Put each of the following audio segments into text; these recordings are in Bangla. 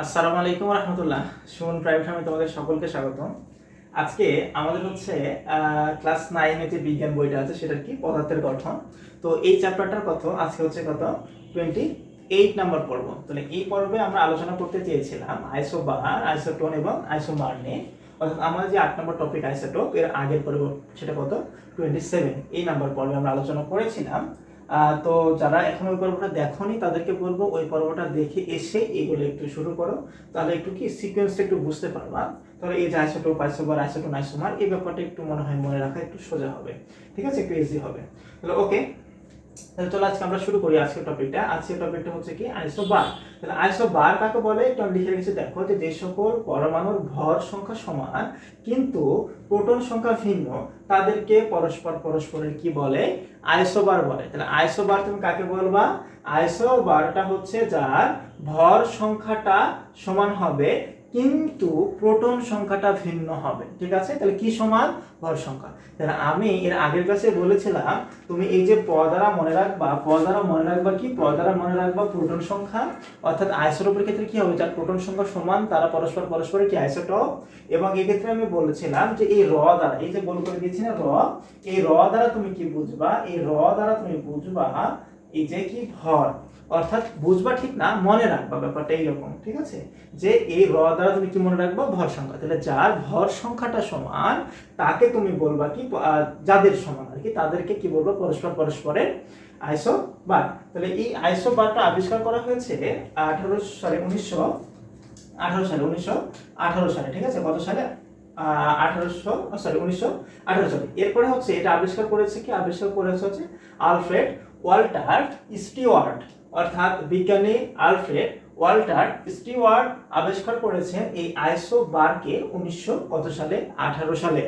আসসালামু আলাইকুম রহমতুল্লাহ সুমন প্রাইভেট আমি তোমাদের সকলকে স্বাগত আজকে আমাদের হচ্ছে ক্লাস নাইনে যে বিজ্ঞান বইটা আছে, সেটার কি পদার্থের গঠন। তো এই চ্যাপ্টারটার কত আজকে হচ্ছে কত? টোয়েন্টি এইট নাম্বার পর্ব তাহলে এই পর্বে আমরা আলোচনা করতে চেয়েছিলাম আইসো আইসোবার আইসোটোন এবং আইসোমার নিয়ে অর্থাৎ আমাদের যে আট নম্বর টপিক আইসোটোপ এর আগের পর্ব সেটা কত? টোয়েন্টি সেভেন এই নাম্বার পর্বে আমরা আলোচনা করেছিলাম। তো যারা এখন ওই পর্বটা দেখোনি, তাদেরকে বলব ওই পর্বটা দেখে এসে এগুলো একটু শুরু করো। তাহলে একটু কি সিকোয়েন্সটা একটু বুঝতে পারবা। তাহলে এই যে আইসোটোপ আইসোবার আইসোটোন আইসোমার এই ব্যাপারটা একটু মনে হয় মনে রাখা একটু সোজা হবে। ঠিক আছে? একটু ইজি হবে। তাহলে ওকে তাহলে চলো আজকে আমরা শুরু করি আজকের টপিকটা আজকের টপিকটা হচ্ছে কি? আইসোবার তাহলে আইসোবার কাকে বলে? একটু লিখে রেখেছি, দেখো যে যে সকল পরমাণুর ভর সংখ্যা সমান, কিন্তু প্রোটন সংখ্যা ভিন্ন, তাদেরকে পরস্পর পরস্পরের কি বলে? আইসোবার বলে। তাহলে আইসোবার তুমি কাকে বলবা? আইসোবারটা হচ্ছে যার ভর সংখ্যাটা সমান হবে কিন্তু প্রোটন সংখ্যাটা ভিন্ন হবে, ঠিক আছে? তাহলে কি সমান? ভর সংখ্যা। তাহলে আমি এর আগের ক্লাসে বলেছিলাম, তুমি এই যে প দ্বারা মনে রাখবা প দ্বারা মনে রাখবা কি? প দ্বারা মনে রাখবা প্রোটন সংখ্যা, অর্থাৎ আইসোটোপের ক্ষেত্রে কি হবে? যার প্রোটন সংখ্যা সমান, তারা পরস্পর পরস্পরের কি? আইসোটোপ। এবং এক্ষেত্রে আমি বলেছিলাম যে এই র দ্বারা, এই যে বল করে দিয়েছি না র, এই র দ্বারা তুমি কি বুঝবা? এই র দ্বারা তুমি বুঝবা যে কি ভর, অর্থাৎ বুঝবা ঠিক না, মনে রাখবা ব্যাপারটা এইরকম, ঠিক আছে? যে এই র দ্বারা তুমি কি মনে রাখবা? ভর সংখ্যা। তাহলে যার ভর সংখ্যাটা সমান, তাকে তুমি বলবা কি যাদের সমান আর কি, তাদেরকে কি বলব? পরস্পর পরস্পরের আইসো বার তাহলে এই আইসো বারটা আবিষ্কার করা হয়েছে আঠারো সালে উনিশশো আঠারো সালে, উনিশশো আঠারো সালে, ঠিক আছে? কত সালে? আঠারোশো সরি, উনিশশো আঠারো সালে। এরপরে হচ্ছে এটা আবিষ্কার করেছে কি? আবিষ্কার করেছে হচ্ছে আলফ্রেড ওয়াল্টার স্টিওয়ার্ট, অর্থাৎ বিজ্ঞানী আলফ্রেড ওয়াল্টার স্টিওয়ার্ট আবিষ্কার করেছেন এই আইসো বারকে উনিশশো কত সালে? আঠারো সালে।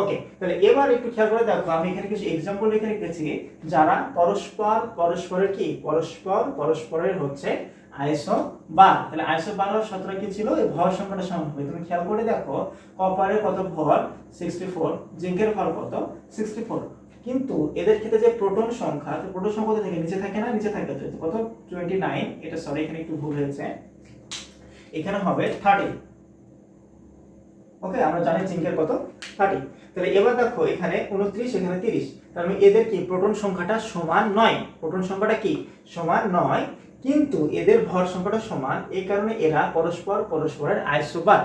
ওকে, তাহলে এবার একটু খেয়াল করে দেখো, আমি এখানে কিছু এক্সাম্পল লিখে রেখেছি যারা পরস্পর, পরস্পরের কি? পরস্পর, পরস্পরের হচ্ছে আইসো বার তাহলে আইসো বাংলার সতেরো কি ছিল? এই ভর সংখ্যাটা সমান হবে। তুমি খেয়াল করে দেখো, কপারের কত ভর? সিক্সটি ফোর জিঙ্কের ভর কত? সিক্সটি ফোর কিন্তু এদের ক্ষেত্রে যে প্রোটন সংখ্যা, তো প্রোটন সংখ্যা থেকে? নিচে থাকে না? নিচে থাকে তো কত? টোয়েন্টি নাইন এটা সরি এখানে একটু ভুল হয়েছে। এখানে হবে থার্টি ওকে আমরা জানি জিঙ্কের কত? থার্টি তাহলে এবার দেখো, এখানে উনত্রিশ, এখানে তিরিশ। তার মানে এদের কি? প্রোটন সংখ্যাটা সমান নয়। প্রোটন সংখ্যাটা কি? সমান নয়। কিন্তু এদের ভর সংখ্যাটা সমান। এই কারণে এরা পরস্পর পরস্পরের আইসোবার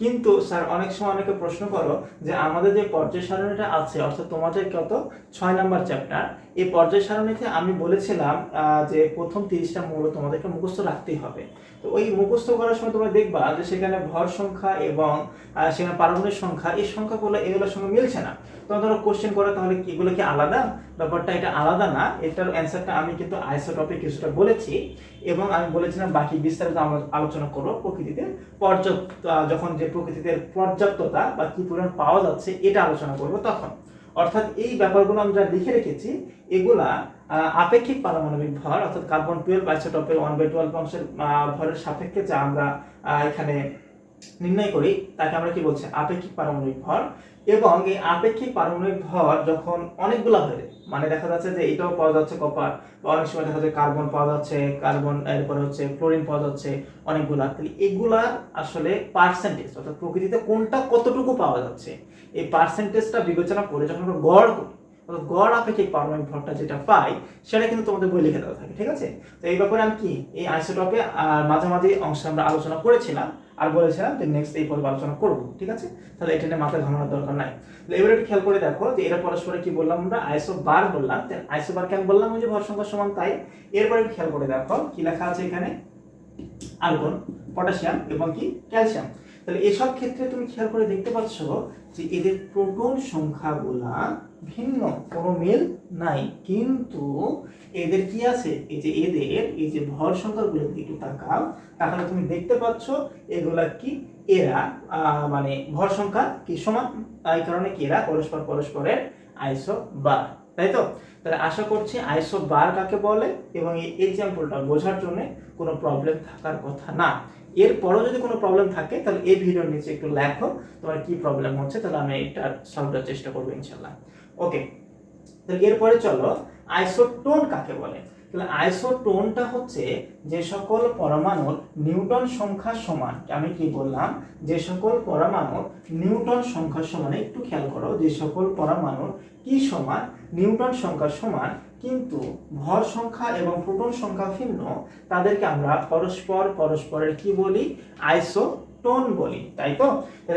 কিন্তু স্যার, অনেক সময় অনেকে প্রশ্ন করো যে আমাদের যে পর্যায় সারণীটা আছে, অর্থাৎ তোমাদের কত? ছয় নাম্বার চ্যাপ্টার। এই পর্যায় সারণীতে আমি বলেছিলাম যে প্রথম তিরিশটা মূল তোমাদেরকে মুখস্থ রাখতেই হবে। তো ওই মুখস্থ করার সময় তোমরা দেখবা যে সেখানে ভর সংখ্যা এবং সেখানে পারমাণবিক সংখ্যা, এই সংখ্যাগুলো এগুলোর সঙ্গে মিলছে না। তখন ধরো কোশ্চেন করে তাহলে এগুলো কি আলাদা? ব্যাপারটা এটা আলাদা না। এটার অ্যান্সারটা আমি কিন্তু আইসোটপিক কিছুটা বলেছি এবং আমি বলেছিলাম বাকি বিস্তারিত আমরা আলোচনা করব প্রকৃতিতে পর্যাপ্ত যখন যে প্রকৃতিতে পর্যাপ্ততা বা কি পরিমাণ পাওয়া যাচ্ছে এটা আলোচনা করব তখন। অর্থাৎ এই ব্যাপারগুলো আমরা লিখে রেখেছি, এগুলা আপেক্ষিক পারমাণবিক ভর, অর্থাৎ কার্বন টুয়েলভ আইসোটপের ওয়ান বাই টুয়েলভ অংশের ভরের সাপেক্ষে যা আমরা এখানে নির্ণয় করি, তাকে আমরা কি বলছি? আপেক্ষিক পারমাণবিক ভর। এবং এই আপেক্ষিক পারমাণবিক ভর যখন অনেকগুলা হয়ে মানে দেখা যাচ্ছে যে এটাও পাওয়া যাচ্ছে কপার বা অনেক সময় দেখা যাচ্ছে কার্বন পাওয়া যাচ্ছে কার্বন এরপরে হচ্ছে ক্লোরিন পাওয়া যাচ্ছে অনেকগুলা। তাহলে এগুলার আসলে পার্সেন্টেজ অর্থাৎ প্রকৃতিতে কোনটা কতটুকু পাওয়া যাচ্ছে, এই পার্সেন্টেজটা বিবেচনা করে যখন আমরা গড় করি গড় আপেক্ষিক পারমাণবিক ভরটা যেটা পাই, সেটা কিন্তু তোমাদের বই লিখে দেওয়া থাকে, ঠিক আছে? তো এই ব্যাপারে আমি কি, এই আইসোটপে মাঝামাঝি অংশে আমরা আলোচনা করেছিলাম আর বলেছিলাম যে নেক্সট এই পর্ব আলোচনা করব, ঠিক আছে? তাহলে এটা নিয়ে মাথায় ঘামানোর দরকার নাই। এবারে একটু খেয়াল করে দেখো যে এরা পরস্পরে কি বললাম আমরা? আইসো বার বললাম। আইসো বার কেন বললাম? ওই যে ভর সংখ্যা সমান, তাই। এরপরে খেয়াল করে দেখো কি লেখা আছে এখানে? আলগন পটাশিয়াম এবং কি ক্যালসিয়াম। তাহলে এসব ক্ষেত্রে তুমি খেয়াল করে দেখতে পাচ্ছ যে এদের প্রোটন সংখ্যাগুলা ভিন্ন, কোনো মিল নাই। কিন্তু এদের কি আছে? এই যে এদের, এই যে ভর সংখ্যাগুলো দিকে তাকাও, তাহলে তুমি দেখতে পাচ্ছ এগুলা কি? এরা মানে ভর সংখ্যা কি সমান? এই কারণে কি এরা? পরস্পর পরস্পরের আইসো বার তাই তো? তাহলে আশা করছি আইসো বার কাকে বলে? এবং এই এক্সাম্পলটা বোঝার জন্য কোনো প্রবলেম থাকার কথা না। এরপরও যদি কোনো প্রবলেম থাকে, তাহলে এই ভিডিওর নিচে একটু লেখো, তোমার কি প্রবলেম হচ্ছে, তাহলে আমি এটা সলভ করার চেষ্টা করব ইনশাল্লাহ ওকে তাহলে এরপরে চলো আইসোটোন কাকে বলে? তাহলে আইসোটোনটা হচ্ছে যে সকল পরমাণুর নিউটন সংখ্যা সমান। আমি কি বললাম? যে সকল পরমাণুর নিউটন সংখ্যা সমান, একটু খেয়াল করো, যে সকল পরমাণুর কি সমান? নিউটন সংখ্যা সমান কিন্তু ভর সংখ্যা এবং প্রোটন সংখ্যা ভিন্ন। তাদেরকে আমরা পরস্পর পরস্পরের কি বলি? আইসোটোন বলি, তাই তো?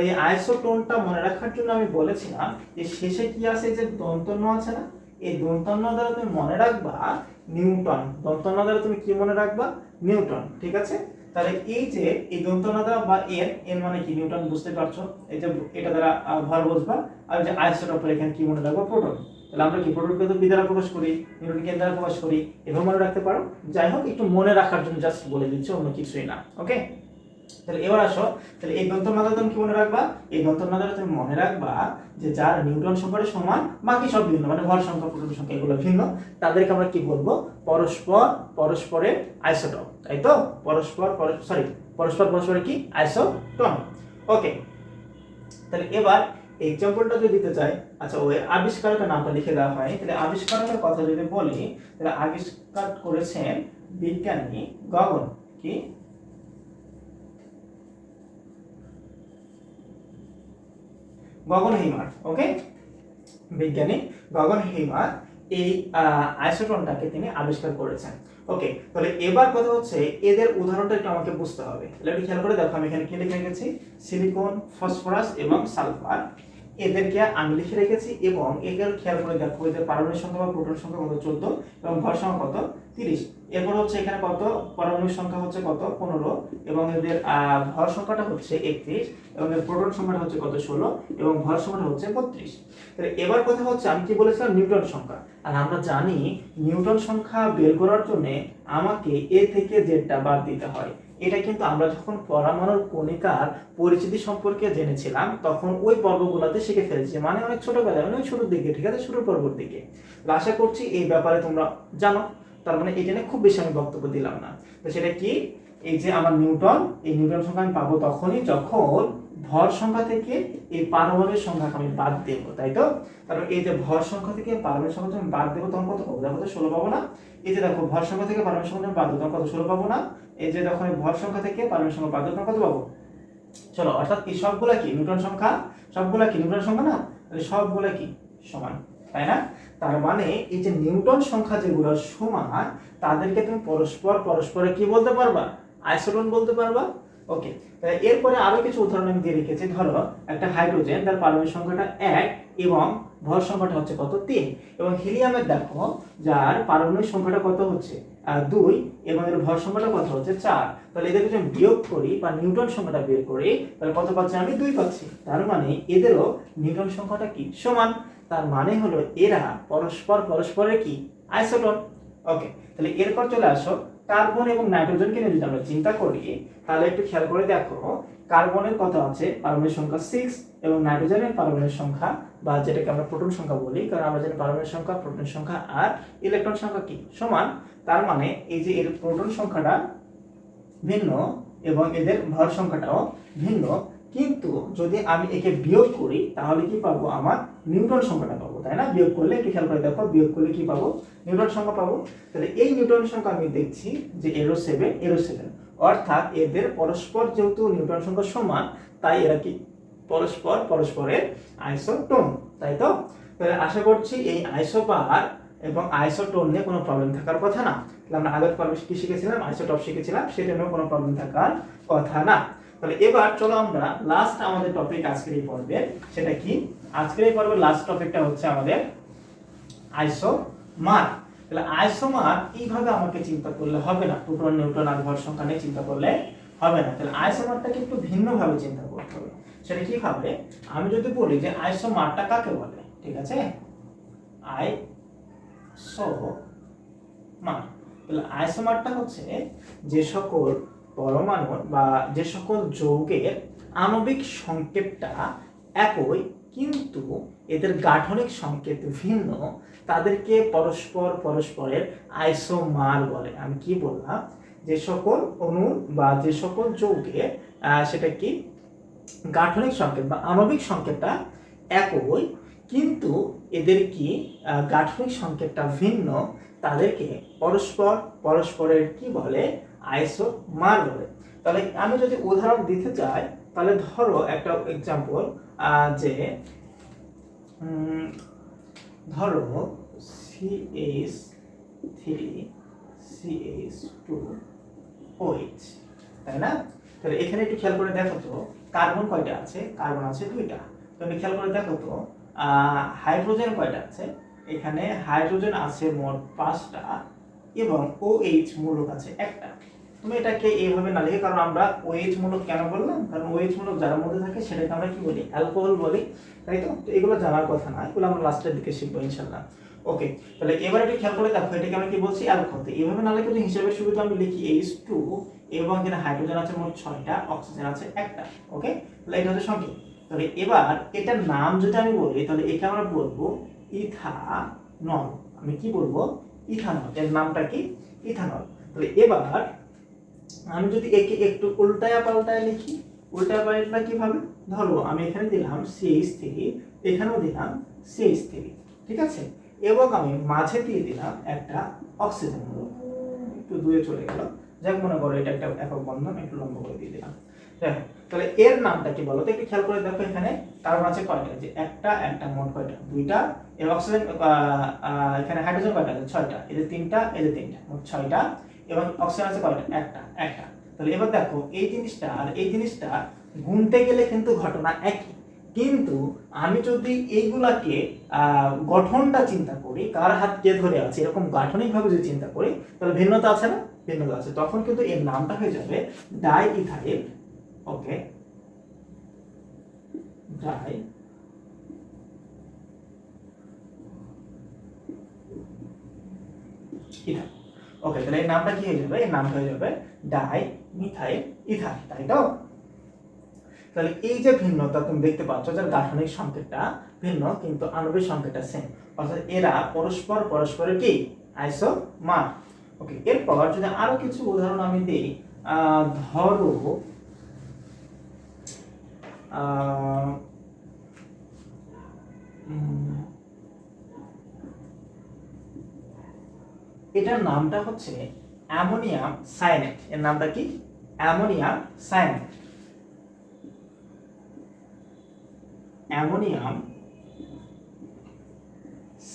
এই আইসোটোনটা মনে রাখার জন্য আমি বলেছিলাম যে শেষে কি আছে যে দন্তন্য আছে না? এই দন্তন্য দ্বারা তুমি মনে রাখবা নিউটন। দন্তন্য দ্বারা তুমি কি মনে রাখবা? নিউটন, ঠিক আছে? তাহলে এই যে এই দন্তন্য দ্বারা বা এর এর মানে কি? নিউটন, বুঝতে পারছ? এই যে এটা দ্বারা ভর বুঝবা আর যে আইসোটোপের এখানে কি মনে রাখবা? প্রোটন। তাহলে আমরা কি প্রোটনকে তো দ্বারা প্রকাশ করি নিউটনকে এন দ্বারা প্রকাশ করি, এভাবে মনে রাখতে পারো? যাই হোক, একটু মনে রাখার জন্য জাস্ট বলে দিচ্ছি, অন্য কিছুই না ওকে তাহলে এবার আসো, তাহলে এই দন্ত নাদা তুমি কি মনে রাখবা? এই দন্ত নাদা তুমি মনে রাখবা যে যার নিউটন সংখ্যাটা সমান, বাকি সব ভিন্ন মানে ভর সংখ্যা, প্রোটন সংখ্যা, এগুলো ভিন্ন। তাদেরকে আমরা কি বলব? পরস্পর, পরস্পরের আইসোটপ, তাই তো? পরস্পর সরি পরস্পর, পরস্পরের কি? আইসোটন ওকে তাহলে এবার এক্সাম্পলটা যদি দিতে চাই আচ্ছা ওই আবিষ্কারকের নামটা লিখে দেওয়া হয়, তাহলে আবিষ্কারকের কথা যদি বলি, তাহলে আবিষ্কার করেছেন বিজ্ঞানী গগন, কি? গগন হিমার ওকে? বিজ্ঞানী গগন হিমার এই আইসোটনটাকে তিনি আবিষ্কার করেছেন। ওকে, তাহলে এবার কথা হচ্ছে, এদের উদাহরণটা একটু আমাকে বুঝতে হবে। তাহলে একটু খেয়াল করে দেখো, আমি এখানে কি লিখে রেখেছি? সিলিকন, ফসফরাস এবং সালফার। এদেরকে আমি লিখে রেখেছি এবং এদের খেয়াল করে দেখো, এদের পারমাণবিক সংখ্যা বা প্রোটন সংখ্যা কত? চোদ্দ এবং ভর সংখ্যা কত? তিরিশ। এরপর হচ্ছে এখানে কত? পারমাণবিক সংখ্যা হচ্ছে কত? পনেরো এবং এদের ভর সংখ্যাটা হচ্ছে একত্রিশ এবং এর প্রোটন সংখ্যাটা হচ্ছে কত? ষোলো এবং ভর সংখ্যাটা হচ্ছে বত্রিশ। তাহলে এবার কথা হচ্ছে আমি কি বলেছিলাম? নিউটন সংখ্যা। আর আমরা জানি নিউটন সংখ্যা বের করার জন্য আমাকে এ থেকে জেডটা বাদ দিতে হয়। এটা কিন্তু আমরা যখন পরমাণুর কণিকার পরিচিতি সম্পর্কে জেনেছিলাম, তখন ওই পর্বগুলোতে শিখে ফেলেছি মানে অনেক ছোটবেলায় ওই ছোটোর দিকে, ঠিক আছে? শুরুর পর্বর দিকে। আশা করছি এই ব্যাপারে তোমরা জানো। তার মানে এটা নিয়ে খুব বেশি আমি বক্তব্য দিলাম না। তো সেটা কি? এই যে আমার নিউটন, এই নিউটন সংখ্যা আমি পাবো তখনই যখন ভর সংখ্যা থেকে এই পারমাণবিক সংখ্যাকে আমি বাদ দেব, তাই তো? কারণ এই যে ভর সংখ্যা থেকে পারমাণবিক সংখ্যা যখন বাদ দেবো, তখন কত পাবো? দেখো তো ষোলো পাবো না। এই যে দেখো, ভর সংখ্যা থেকে পারমাণবিক সংখ্যা বাদ দেবো, তখন কত? ষোলো পাবো না। এই যে এই ভর সংখ্যা থেকে পারমাণবিক সংখ্যা তখন কত পাবো চলো, অর্থাৎ কি সবগুলা কি? নিউটন সংখ্যা? সবগুলা কি? নিউটন সংখ্যা না? তাহলে সবগুলা কি? সমান, তাই না? তার মানে এই যে নিউটন সংখ্যা যেগুলো সমান, তাদেরকে তুমি পরস্পর পরস্পরে কি বলতে পারবা? আইসোটন বলতে পারবা? ওকে এরপরে আরও কিছু উদাহরণ আমি দিয়ে রেখেছি। ধরো, একটা হাইড্রোজেন, তার পারমাণবিক সংখ্যাটা এক এবং ভর সংখ্যাটা হচ্ছে কত? তিন। এবং হিলিয়ামের দেখো, যার পারমাণবিক সংখ্যাটা কত হচ্ছে? দুই। এবং এর ভর সংখ্যাটা কত হচ্ছে? চার। তাহলে এদেরকে যদি বিয়োগ করি বা নিউটন সংখ্যাটা বের করি, তাহলে কত পাচ্ছি? আমি দুই পাচ্ছি। তার মানে এদেরও নিউটন সংখ্যাটা কি? সমান। তার মানে হলো এরা পরস্পর পরস্পরের কি? আইসোটন ওকে, তাহলে এরপর চলে আসো। কার্বন এবং নাইট্রোজেনকে নিয়ে যদি আমরা চিন্তা করি, তাহলে একটু খেয়াল করে দেখো কার্বনের কত আছে পারমাণবিক সংখ্যা সিক্স এবং নাইট্রোজেনের পারমাণবিক সংখ্যা, বা যেটাকে আমরা প্রোটন সংখ্যা বলি, কারণ আমরা জানি পারমাণবিক সংখ্যা প্রোটন সংখ্যা আর ইলেকট্রন সংখ্যা কি? সমান, তার মানে এই যে এর প্রোটন সংখ্যাটা ভিন্ন এবং এদের ভর সংখ্যাটাও ভিন্ন। কিন্তু যদি আমি একে বিয়োগ করি, তাহলে কি পাবো? আমার নিউটন সংখ্যাটা পাবো, তাই না? বিয়োগ করলে একটু খেয়াল করে দেখো, বিয়োগ করলে কি পাবো? নিউটন সংখ্যা পাবো। তাহলে এই নিউটন সংখ্যা আমি দেখছি যে এরো সেভেন এরো সেভেন অর্থাৎ এদের পরস্পর যেহেতু নিউটন সংখ্যা সমান, তাই এরা কি? পরস্পর পরস্পরের আইসোটোন তাই তো? তাহলে আশা করছি এই আইসো আইসোপার এবং আইসোটোন নিয়ে কোনো প্রবলেম থাকার কথা না। তাহলে আমরা আগের পর্বে কি শিখেছিলাম? আইসোটপ শিখেছিলাম, সেটা নিয়েও কোনো প্রবলেম থাকার কথা না। তাহলে এবার চলো আমরা লাস্ট আমাদের টপিক আজকের এই পর্বের সেটা কি? আজকের এই পর্বের লাস্ট টপিকটা হচ্ছে আমাদের আইসোমার তাহলে আইসোমার এইভাবে আমাকে চিন্তা করলে হবে না, প্রোটন, নিউট্রন আর ভর সংখ্যা নিয়ে চিন্তা করলে হবে না। তাহলে আইসোমারটাকে একটু ভিন্নভাবে চিন্তা করতে হবে। সেটা কি হবে আমি যদি বলি যে আইসোমারটা কাকে বলে? ঠিক আছে? আই সো মার তাহলে আইসোমারটা হচ্ছে যে সকল পরমাণু বা যে সকল যৌগের আণবিক সংকেতটা একই, কিন্তু এদের গাঠনিক সংকেত ভিন্ন। তাদেরকে পরস্পর পরস্পরের আইসোমার বলে। আমি কি বললাম? যে সকল অণু বা যে সকল যৌগে সেটা কি? গাঠনিক সংকেত বা আণবিক সংকেতটা একই, কিন্তু এদের কি গাঠনিক সংকেতটা ভিন্ন? তাদেরকে পরস্পর পরস্পরের কি বলে? আইসোমার বলে তাহলে আমি যদি উদাহরণ দিতে চাই, তাহলে ধরো একটা এক্সাম্পল যে ধরো CH three CH two O H তাই না? তাহলে এখানে একটু খেয়াল করে দেখো তো, কার্বন কয়টা আছে? কার্বন আছে দুইটা। তুমি খেয়াল করে দেখো তো হাইড্রোজেন কয়টা আছে? এখানে হাইড্রোজেন আছে মোট পাঁচটা এবং ও এইচ মূলক আছে একটা। তুমি এটাকে এইভাবে না লিখে, কারণ আমরা ওএইচ মূলক কেন বললাম? কারণ ওএইচ মূলক যার মধ্যে থাকে সেটাকে আমরা কি বলি? অ্যালকোহল বলি, তাই তো? তো এগুলো জানার কথা না, এগুলো আমরা লাস্টের দিকে শিখব ইনশাল্লাহ ওকে, তাহলে এবার একটু খেয়াল করে দেখো, এটাকে আমি কি বলছি? অ্যালকোহল। তো এইভাবে না লিখে হিসাবের শুরুতে আমি লিখি এইচ টু এবং এখানে হাইড্রোজেন আছে মোট ছয়টা অক্সিজেন আছে একটা, ওকে? তাহলে এটা হচ্ছে সংখ্যা তাহলে এবার এটার নাম যদি আমি বলি, তাহলে একে আমরা বলব ইথানল। আমি কি বলব? ইথানল। এর নামটা কি? ইথানল। তাহলে এবার আমি যদি একে একটু উল্টায়া পাল্টায় লিখি, উল্টায়া পাল্টা কীভাবে? ধরো, আমি এখানে দিলাম সিএইচ থ্রি এখানেও দিলাম সিএইচ থ্রি ঠিক আছে? এবং আমি মাঝে দিয়ে দিলাম একটা অক্সিজেন একটু দূরে চলে গেল। যাক, মনে করো এটা একটা একক বন্ধন, একটু লম্বা করে দিয়ে দিলাম। তাহলে এর নামটা কি বলো? তো একটু খেয়াল করে দেখো এখানে কার্বন আছে কয়টা? যে একটা একটা, মোট কয়টা? দুইটা এর অক্সিজেন এখানে হাইড্রোজেন কয়টা? আছে ছয়টা এদের তিনটা এদের তিনটা, মোট ছয়টা। এবং অক্সিজেন আছে কয়টা? একটা একটা। তাহলে এবার দেখো, এই জিনিসটা আর এই জিনিসটা গুনতে গেলে কিন্তু ঘটনা একই। কিন্তু আমি যদি এইগুলাকে গঠনটা চিন্তা করি, কার হাত কে ধরে আছে, এরকম গাঠনিকভাবে যদি চিন্তা করি, তাহলে ভিন্নতা আছে না? ভিন্নতা আছে। তখন কিন্তু এর নামটা হয়ে যাবে diethyl okay? Diethyl. Okay তাহলে এর নামটা কি হয়ে যাবে? এর নামটা হয়ে যাবে ডাই মিথাইল ইথাইল তাই তো তাহলে এই যে ভিন্নতা তুমি দেখতে পাচ্ছ যার গাঠনিক সংকেতটা ভিন্ন কিন্তু আণবিক সংকেতটা সেম অর্থাৎ এরা পরস্পর পরস্পরের কি? আইসোমার। ওকে এরপর যদি আরও কিছু উদাহরণ আমি দিই ধরো আহ, এটার নামটা হচ্ছে অ্যামোনিয়াম সায়ানেট। এর নামটা কি? Ammonium cyanate. Ammonium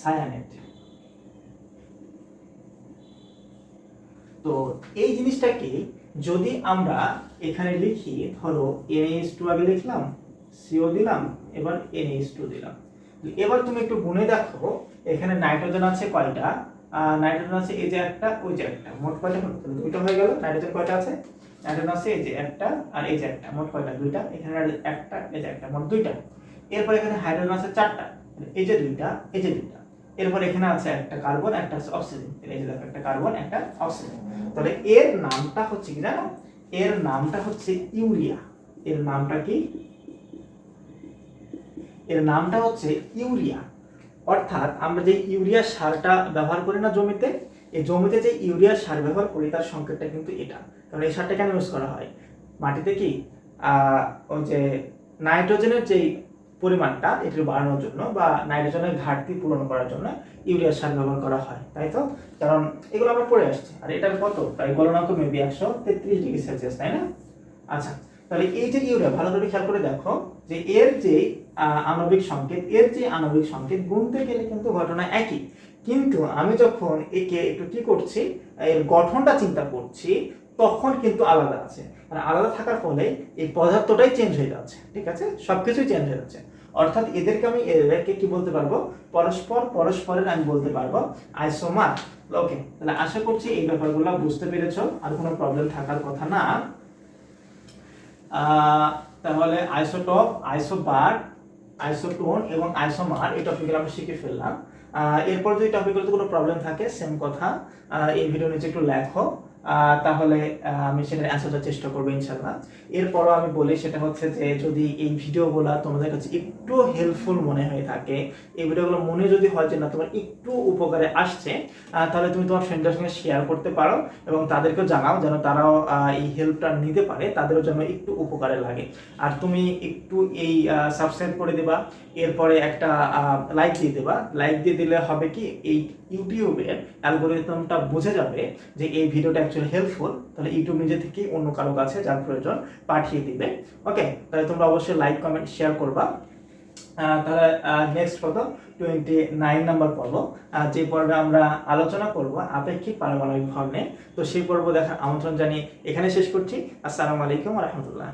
cyanate. তো এই জিনিসটাকে যদি আমরা এখানে লিখি, ধরো NH2 টু আগে লিখলাম সিও দিলাম, এবার NH2 টু দিলাম। এবার তুমি একটু গুনে দেখো, এখানে নাইট্রোজেন আছে কয়টা? নাইট্রোজেন আছে এই যে একটা, ওই যে একটা, মোট কয়টা দুইটা হয়ে গেল নাইট্রোজেন কয়টা আছে? নাইট্রোজেন আছে এই যে একটা আর এই যে একটা, মোট কয়টা? দুইটা। এখানে একটা, এই যে একটা, মোট দুইটা। এরপর এখানে হাইড্রোজেন আছে চারটা। এই যে দুইটা, এই যে দুইটা। এরপর এখানে আছে একটা কার্বন একটা অক্সিজেন এই যে দেখো, একটা কার্বন একটা অক্সিজেন তাহলে এর নামটা হচ্ছে কি জানো? এর নামটা হচ্ছে ইউরিয়া। এর নামটা কি? এর নামটা হচ্ছে ইউরিয়া। অর্থাৎ আমরা যে ইউরিয়া সারটা ব্যবহার করি না জমিতে, এই জমিতে যে ইউরিয়া সার ব্যবহার করি তার সংকেতটা কিন্তু এটা। কারণ এই সারটা কেন ইউজ করা হয়? মাটিতে কি ওই যে নাইট্রোজেনের যেই পরিমাণটা এটি বাড়ানোর জন্য বা নাইট্রোজেনের ঘাটতি পূরণ করার জন্য ইউরিয়া সার ব্যবহার করা হয়, তাই তো? কারণ এগুলো আমরা পড়ে আসছি। আর এটার কত? প্রায় গলনাঙ্ক মেবি একশো তেত্রিশ ডিগ্রি সেলসিয়াস, তাই না? আচ্ছা তাহলে এই যে ইউরিয়া, ভালো করে খেয়াল করে দেখো যে এর যে আণবিক সংকেত, এর যে আণবিক সংকেত গুনতে গেলে কিন্তু ঘটনা একই। কিন্তু আমি যখন একে একটু কি করছি, এর গঠনটা চিন্তা করছি, তখন কিন্তু আলাদা আছে। মানে আলাদা থাকার ফলে এই পদার্থটাই চেঞ্জ হয়ে যাচ্ছে, ঠিক আছে? সবকিছুই চেঞ্জ হয়ে যাচ্ছে। অর্থাৎ এদেরকে আমি, এদেরকে কি বলতে পারব? পরস্পর পরস্পরের আমি বলতে পারব আইসোমার ওকে তাহলে আশা করছি এই ব্যাপারগুলো বুঝতে পেরেছ, আর কোনো প্রবলেম থাকার কথা না। তাহলে আইসোটপ, আইসোবার, আইসোটোন এবং আইসোমার এই টপিকগুলো আমরা শিখে ফেললাম। এরপর যদি টপিকগুলোতে কোনো প্রবলেম থাকে সেম কথা। এই ভিডিও নিচে একটু লেখো। তাহলে আমি সেটার অ্যান্সারটা চেষ্টা করব ইনশাল্লাহ এরপরও আমি বলি সেটা হচ্ছে যে, যদি এই ভিডিওগুলো তোমাদের কাছে একটু হেল্পফুল মনে হয়ে থাকে, এই ভিডিওগুলো মনে যদি হয় যে, না, তোমার একটু উপকারে আসছে তাহলে তুমি তোমার ফ্রেন্ডের সঙ্গে শেয়ার করতে পারো এবং তাদেরকেও জানাও, যেন তারাও এই হেল্পটা নিতে পারে, তাদেরও যেন একটু উপকারে লাগে। আর তুমি একটু এই সাবস্ক্রাইব করে দেবা, এরপরে একটা লাইক দিয়ে দেবা। লাইক দিয়ে দিলে হবে কি, এই ইউটিউবের অ্যালগোরিদমটা বুঝে যাবে যে, এই ভিডিওটা অ্যাকচুয়ালি হেল্পফুল তাহলে ইউটিউব নিজে থেকেই অন্য কারও কাছে যার প্রয়োজন পাঠিয়ে দিবে। ওকে তাহলে তোমরা অবশ্যই লাইক কমেন্ট শেয়ার করবা। তাহলে নেক্সট কত টোয়েন্টি নাইন নাম্বার পর্ব। যে পর্বে আমরা আলোচনা করব আপেক্ষিক পারমাণবিক ভর নিয়ে তো সেই পর্ব দেখার আমন্ত্রণ জানিয়ে এখানে শেষ করছি। আসসালামু আলাইকুম রহমতুল্লাহ।